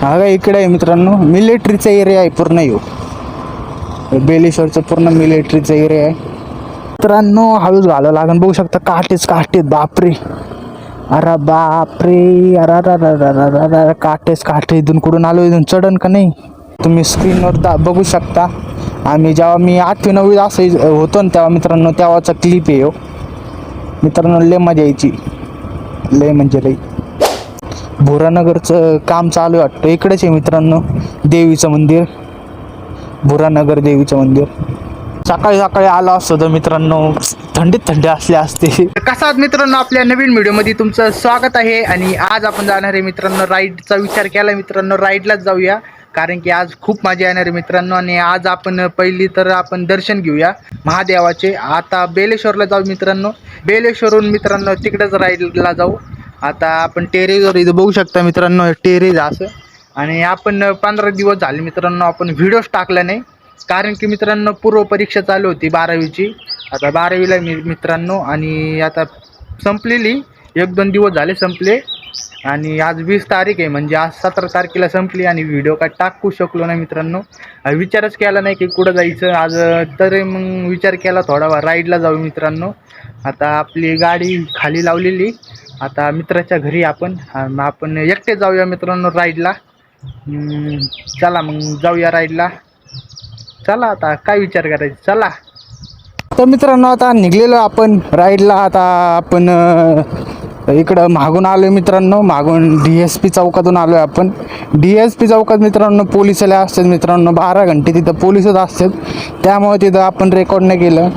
हा का इकडे आहे मित्रांनो. मिलिटरीचा एरिया आहे पूर्ण येऊ बेलेश्वरचं पूर्ण मिलिटरीचा एरिया आहे. मित्रांनो हळूच घालावं लागेल बघू शकता काटेच काटे बापरे. अरे बापरे. अरे अरे काटेच काटे इथून कुठून आलो? इथून चढन का नाही? तुम्ही स्क्रीनवर दा बघू शकता. आम्ही जेव्हा मी आठवी नववी असं होतो ना तेव्हा मित्रांनो तेव्हाचा क्लिप आहे हो मित्रांनो लय मजा यायची. लय म्हणजे लई भोरानगरचं काम चालू आहे वाटतं. इकडेच आहे मित्रांनो देवीचं मंदिर. भोरानगर देवीचं मंदिर. सकाळी सकाळी आलो असतो तर मित्रांनो थंडीत थंडी असले असते. कसा आहात मित्रांनो? आपल्या नवीन व्हिडिओमध्ये तुमचं स्वागत आहे आणि आज आपण जाणार आहे मित्रांनो राईडचा विचार केला मित्रांनो राईडलाच जाऊया. कारण की आज खूप मजा येणार आहे मित्रांनो आणि आज आपण पहिली तर आपण दर्शन घेऊया महादेवाचे. आता बेलेश्वरला जाऊ मित्रांनो. बेलेश्वरहून मित्रांनो तिकडेच राईडला जाऊ. आता आपण टेरेजवर इथं बघू शकता मित्रांनो टेरेज असं. आणि आपण पंधरा दिवस झाले मित्रांनो आपण व्हिडिओज टाकला नाही. कारण की मित्रांनो पूर्व परीक्षा चालू होती बारावीची. आता बारावीला मी मित्रांनो आणि आता संपलेली. एक दोन दिवस झाले संपले. आणि आज वीस तारीख आहे म्हणजे आज सतरा तारखेला संपली आणि व्हिडिओ काय टाकू शकलो नाही मित्रांनो. विचारच केला नाही की कुठं जायचं. आज तरी तर मग विचार केला थोडा राईडला जाऊ मित्रांनो. आता आपली गाडी खाली लावलेली. आता मित्राच्या घरी आपण. मग आपण एकटे जाऊया मित्रांनो राईडला चला मग जाऊया राईडला चला आता काय विचार करायचा? चला. तर मित्रांनो आता निघलेलो आपण राईडला आता आपण इकडं मागून आलो मित्रांनो मागून डी एस पी चौकातून आलो आहे आपण. डी एस पी चौकात मित्रांनो पोलिसला असतात मित्रांनो बारा घंटे तिथं पोलिसच असतात. त्यामुळे तिथं आपण रेकॉर्ड नाही केलं.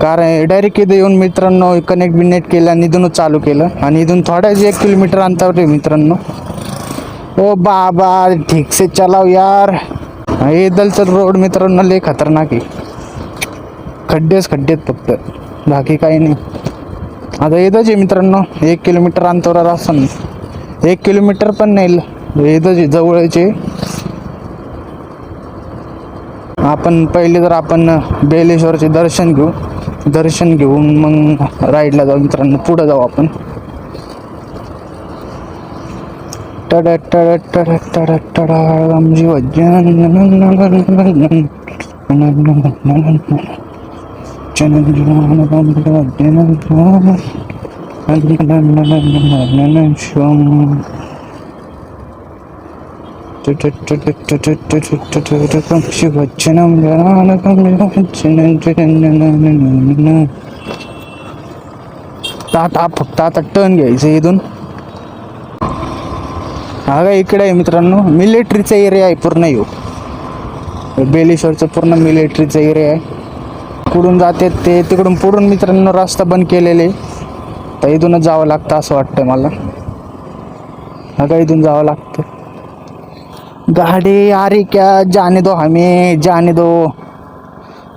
कारण डायरेक्ट इथं येऊन मित्रांनो कनेक्ट बिनेक्ट केलं आणि इथूनच चालू केलं. आणि इथून थोड्याच एक किलोमीटर अंतरावर आहे मित्रांनो. ओ बाबा ठीक से चलाव यार. हे दलचल रोड मित्रांनो लय खतरनाक आहे. खड्डेच खड्डेत फक्त. बाकी काही नाही. आता येतच आहे मित्रांनो एक किलोमीटर अंतरावर असं एक किलोमीटर पण नाही येतच आहे जवळचे. आपण पहिले तर आपण बेलेश्वरचे दर्शन घेऊ. दर्शन घेऊन मग राईडला जाऊ मित्रांनो. पुढं जाऊ आपण. टड टड टड टड टड रामजी वजन आता फक्त आता टर्न घ्यायचं इथून. हा का इकडे आहे मित्रांनो. मिलिटरीचा एरिया आहे पूर्ण येऊ बेलेश्वरचं पूर्ण मिलिटरीचा एरिया आहे. इकडून जाते ते तिकडून पुढून मित्रांनो रस्ता बंद केलेले. तर इथूनच जावं लागतं असं वाटतं मला. अगं इथून जावं लागतं. गाड़ी अरे क्या जाने दो हमें जाने दो.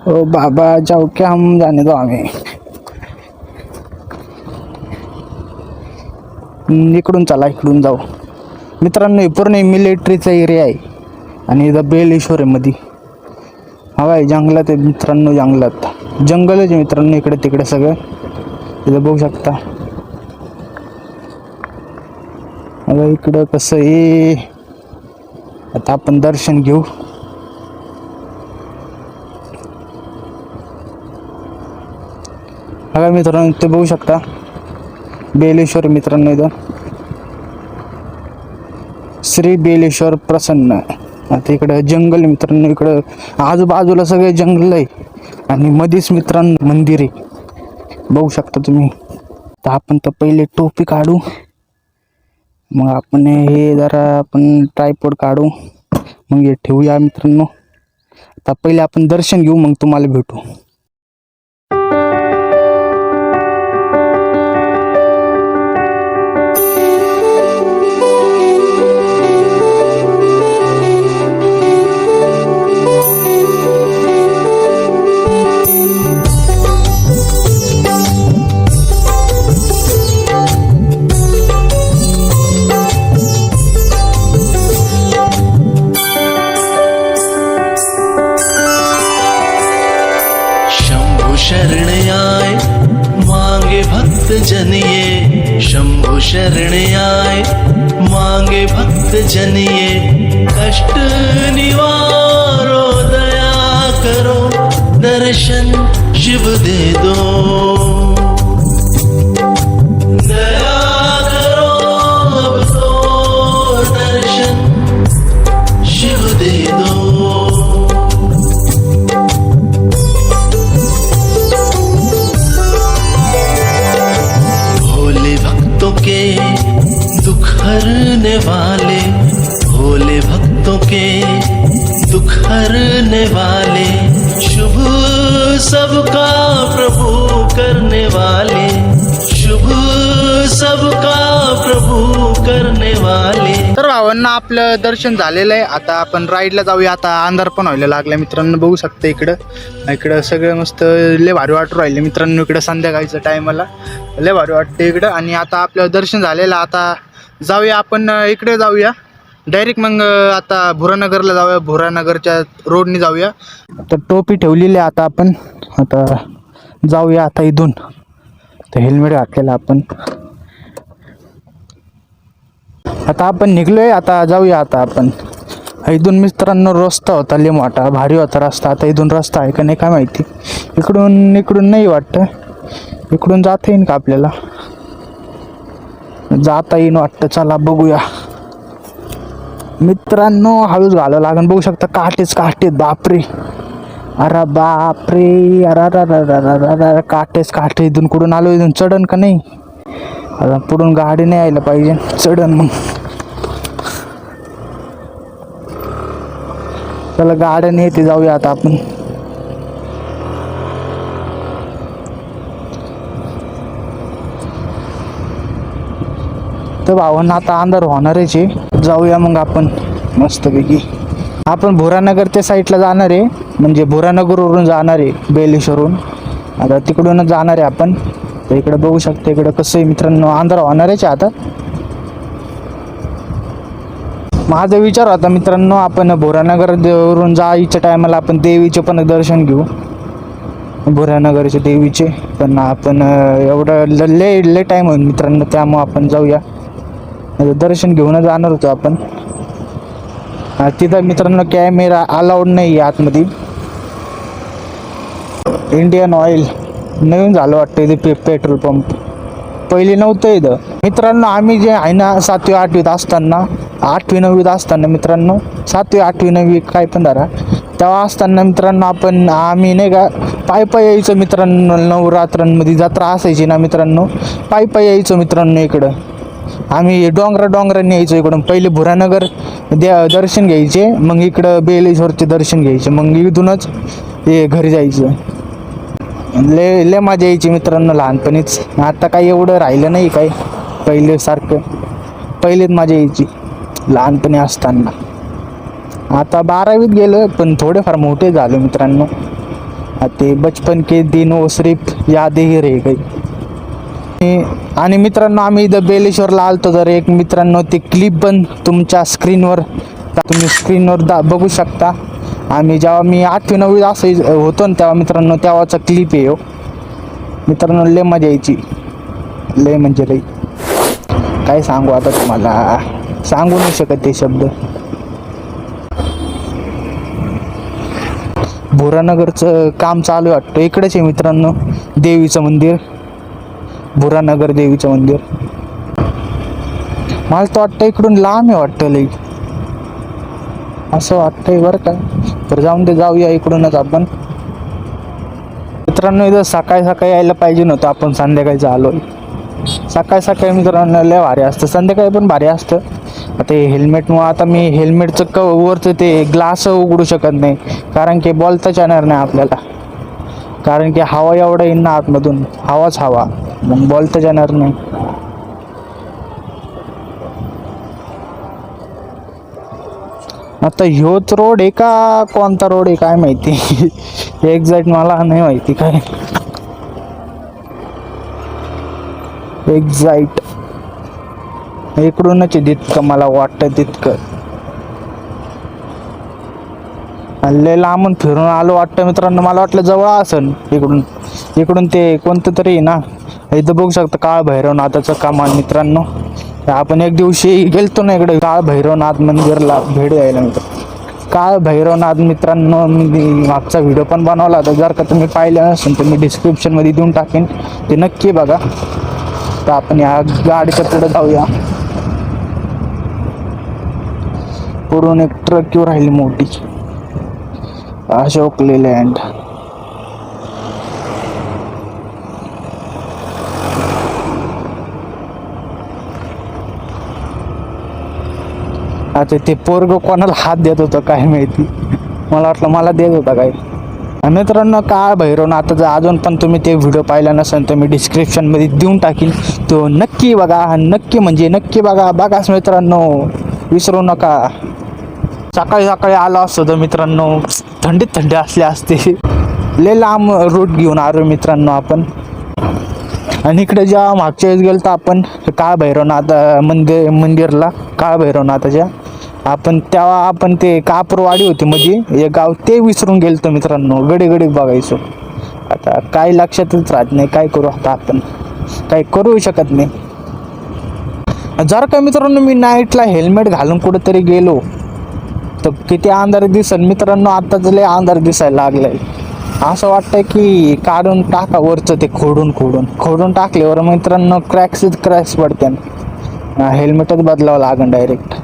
ओ बाबा जाऊ क्या हम जाने दो हमें. इकडून चला इकडून जाऊ. मित्रांनो हे पूर्ण मिलिटरीचा एरिया आहे. आणि इथं बेलेश्वर आहे मध्ये हवा आहे जंगलात आहे मित्रांनो जंगलात. जंगलच आहे मित्रांनो इकडे तिकडे सगळं. तिथं बघू शकता. अगं इकडं कसं आहे? आता आपण दर्शन घेऊ. बघा मित्रांनो ते बघू शकता. बेलेश्वर मित्रांनो इथं. श्री बेलेश्वर प्रसन्न. आता इकडं जंगल मित्रांनो इकडं आजूबाजूला सगळे जंगल आहे. आणि मध्येच मित्रांनो मंदिर आहे. बघू शकता तुम्ही. तर आपण तर पहिले टोपी काढू. मग आपण हे जरा आपण ट्रायपॉड काढू. मग हे ठेवूया मित्रांनो. आता पहिले आपण दर्शन घेऊ मग तुम्हाला भेटू. जने करने वाले तर भावांना आपलं दर्शन झालेलं आहे. आता आपण राईडला जाऊया. आता अंधार पण व्हायला लागला मित्रांनो बघू शकता इकडं. इकडं सगळं मस्त लय भारी वाटू राहिले. मित्रांनो इकडं संध्याकाळचं टायमाला लय भारी वाटतं इकडं. आणि आता आपलं दर्शन झालेलं आता जाऊया आपण इकडे जाऊया. डायरेक्ट मग आता भुरानगरला जाऊया. भुरानगरच्या रोडनी जाऊया. तर टोपी ठेवलेली आहे आता आपण. आता जाऊया आता इथून. तर हेल्मेट घातलेलं आपण. आता आपण निघलोय आता जाऊया आता आपण. इथून मित्रांनो रस्ता होता लय मोठा भारी होता रस्ता. आता इथून रस्ता आहे का नाही काय माहिती. इकडून इकडून नाही वाटतं इकडून जाता येईन का आपल्याला? जाता येईन वाटतं. चला बघूया. मित्रांनो हळूच घालावं लागेल. बघू शकता काटेच काटे बापरे. अरे बापरे. अरे काटेच काटे. इथून कुठून आलो? इथून चढन का नाही? आता पुढून गाडी नाही यायला पाहिजे. चढन मग. त्याला गार्डन येते जाऊया आता आपण. तर भावांना आता अंधार होणारच आहे. जाऊया मग आपण मस्तपैकी. आपण भुरानगर त्या साईडला जाणार आहे. म्हणजे भुरानगरवरून जाणार आहे बेलेश्वरून आता तिकडूनच जाणार आहे आपण. तर इकडं बघू शकतो इकडं कसं आहे मित्रांनो अंधार होणारच आहे आता. माझा विचार होता मित्रांनो आपण भोरानगर वरून जायच्या टायमाला आपण देवीचे पण दर्शन घेऊ. भोरानगरचे देवीचे पण आपण एवढं ल- ले टाईम होईल मित्रांनो त्यामुळं आपण जाऊया. दर्शन घेऊनच जाणार होतो आपण. तिथं मित्रांनो कॅमेरा अलाउड नाही आहे आतमध्ये. इंडियन ऑइल नवीन झालं वाटतं इथे पे पेट्रोल पंप पहिले नव्हतं इथं. मित्रांनो आम्ही जे आहे ना सातवी आठवीत असताना आठवी नववीत असताना मित्रांनो सातवी आठवी नववी काय पण धरा तेव्हा असताना मित्रांनो आपण आम्ही नाही का पाय पाय यायचो मित्रांनो नवरात्रांमध्ये जत्रा असायची ना मित्रांनो पाय पाय यायचो मित्रांनो इकडं. आम्ही डोंगरा डोंगरांनी यायचो इकडून. पहिले भुरानगर द्या दर्शन घ्यायचे मग इकडं बेलेश्वरचे दर्शन घ्यायचे मग इथूनच हे घरी जायचं. लय लय मजा यायची मित्रांनो लहानपणीच. आता काही एवढं राहिलं नाही काही पहिले सारखं. पहिलेच मजा यायची. लहानपणी असताना. आता बारावीत गेलो पण थोडेफार मोठे झालो मित्रांनो. ते बचपन के दिन ओसरीफ सिर्फ रे काही आणि- मित्रांनो आम्ही इथं बेलेश्वरला आलतो. तर एक मित्रांनो ते क्लिप पण तुमच्या स्क्रीनवर तुम्ही स्क्रीनवर दा बघू शकता. आम्ही जेव्हा मी आठवी नववी असं होतो ना तेव्हा मित्रांनो तेव्हाचा क्लिप आहे हो. मित्रांनो लय मजा यायची. लय म्हणजे लय. काय सांगू आता तुम्हाला? सांगू नाही शकत ते शब्द. भुरानगरचं काम चालू आहे वाटतं. इकडेच आहे मित्रांनो देवीचं मंदिर. भुरानगर देवीचं मंदिर. मला तर वाटतं इकडून लांब आहे वाटतं लई असं वाटतंय बरं का. तर जाऊन ते जाऊया इकडूनच आपण. मित्रांनो इथं सकाळी सकाळी यायला पाहिजे नव्हतं. आपण संध्याकाळी आलो सकाळी सकाळी मित्रांनो लय भारी असतं. संध्याकाळी पण भारी असतं. आता हे हेल्मेटमुळं आता मी हेल्मेटचं क वरचं ते ग्लास उघडू शकत नाही. कारण की बोलताच येणार नाही आपल्याला. कारण की हवा एवढं येईन ना आतमधून. हवाच हवा. मग बोलताच येणार नाही. आता ह्योच रोड आहे का? कोणता रोड आहे? काय माहिती? एक्झॅक्ट मला नाही माहिती काय. एक्झॅक्ट इकडूनच आहे तितकं मला वाटतं तितकं. लय लांबून फिरून आलो वाटतं मित्रांनो. मला वाटलं जवळ असन. इकडून इकडून ते कोणतं तरी ना. इथं बघू शकतं काळ भैरवनाथाचं कमान मित्रांनो. आपण एक दिवशी गेलतो ना इकडे काळ भैरवनाथ मंदिरला भेट द्यायला मित्र. काळ भैरवनाथ मित्रांनो मी मागचा व्हिडिओ पण बनवला होता. जर का तुम्ही पाहिलं नसेल तर मी डिस्क्रिप्शनमध्ये देऊन टाकेन. ते नक्की बघा. तर आपण या गाडीच्या पुढे जाऊया. पुढून एक ट्रक येऊ राहिली मोठी. अशोक लेलँड आता ते पोरग कोणाला हात देत होतं काय माहिती? मला वाटलं मला देत होता काय? आणि मित्रांनो काय आता जर अजून पण तुम्ही ते व्हिडिओ पाहिला नसेल तर मी डिस्क्रिप्शनमध्ये देऊन टाकीन. तो नक्की बघा नक्की म्हणजे नक्की बघा बघाच मित्रांनो विसरू नका. सकाळी सकाळी आलो असतो तर मित्रांनो थंडीत थंडी असली असते. लय लांब रूट घेऊन आलो मित्रांनो आपण. आणि इकडे जेव्हा मागच्या वेळेस गेलो तर आपण काळ भैरवनाथ मंदिर मंदिरला काळ भैरवनाथाच्या. आपण तेव्हा आपण ते कापूरवाडी होती मध्ये एक गाव ते विसरून गेलतो मित्रांनो गडी बघायचो. आता काय लक्षातच राहत नाही काय करू आता आपण? काही करू शकत नाही. जर का मित्रांनो मी नाईटला हेल्मेट घालून कुठंतरी गेलो तर किती अंधार दिसेल मित्रांनो आताच लय अंधार दिसायला लागलाय. असं वाटतंय की काढून टाका वरचं ते खोडून खोडून. खोडून टाकल्यावर मित्रांनो क्रॅक्सच क्रॅक्स पडते हेल्मेटच बदलावं लागेल डायरेक्ट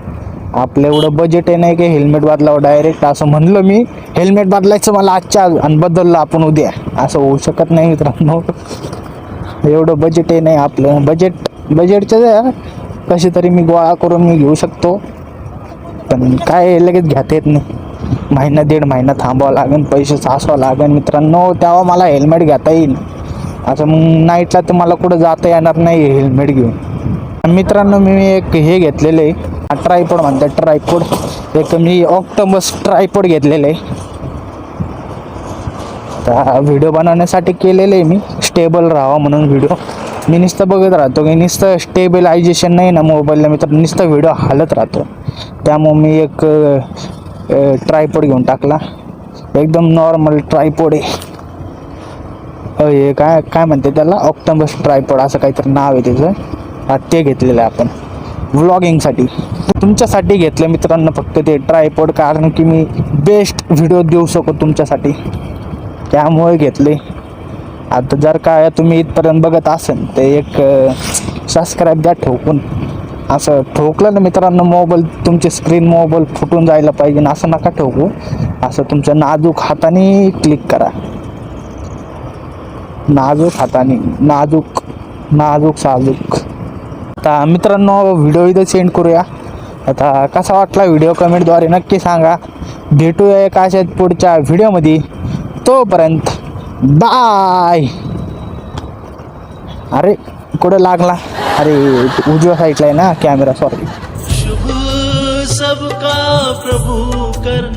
आपलं एवढं बजेट आहे नाही की हेल्मेट बदलावं डायरेक्ट असं म्हणलं मी. हेल्मेट बदलायचं मला आजच्या आणि बदललं आपण उद्या. असं होऊ शकत नाही मित्रांनो. एवढं बजेट आहे नाही आपलं. बजेट बजेटचं कसे तरी मी गोळा करून मी घेऊ शकतो. पण काय लगेच घेता येत नाही. महिना दीड महिना थांबावं लागेल पैसे साचवा लागेल मित्रांनो. तेव्हा मला हेल्मेट घेता येईल. असं मग नाईटला तर मला कुठं जाता येणार नाही हेल्मेट घेऊन. मित्रांनो मी एक हे घेतलेलं आहे. ट्रायपोड म्हणतात ट्रायपोड. एक मी ऑक्टोबस ट्रायपोड घेतलेलं आहे. तर व्हिडिओ बनवण्यासाठी केलेलं आहे मी. स्टेबल राहावा म्हणून व्हिडिओ. मी नुसतं बघत राहतो की नुसतं स्टेबिलायझेशन नाही ना मोबाईलला मी तर नुसतं व्हिडिओ हालत राहतो. त्यामुळे मी एक ट्रायपोड घेऊन टाकला. एकदम नॉर्मल ट्रायपोड आहे. हे काय काय म्हणते त्याला? ऑक्टोबस ट्रायपोड असं काहीतरी नाव आहे त्याचं. ते घेतलेलं आहे आपण. व्लॉगिंगसाठी. तुमच्यासाठी घेतलं मित्रांनो फक्त ते ट्रायपॉड कारण की मी बेस्ट व्हिडिओ देऊ शकतो तुमच्यासाठी. त्यामुळे घेतले. आता जर काय तुम्ही इथपर्यंत बघत असेल तर एक सबस्क्राईब द्या ठोकून. असं ठोकलं ना मित्रांनो मोबाईल तुमची स्क्रीन मोबाईल फुटून जायला पाहिजे ना असं नका ठोकू. असं तुमच्या नाजूक हाताने क्लिक करा. नाजूक हाताने नाजूक नाजूक साजूक. आता मित्रांनो व्हिडिओ इथे सेंड करूया. आता कसा वाटला व्हिडिओ कमेंटद्वारे नक्की सांगा. भेटूया एका अशाच पुढच्या व्हिडिओमध्ये तोपर्यंत बाय अरे कुठं लागला? अरे उजव्या साईडला आहे ना कॅमेरा सॉरी शुभ सबका प्रभू कर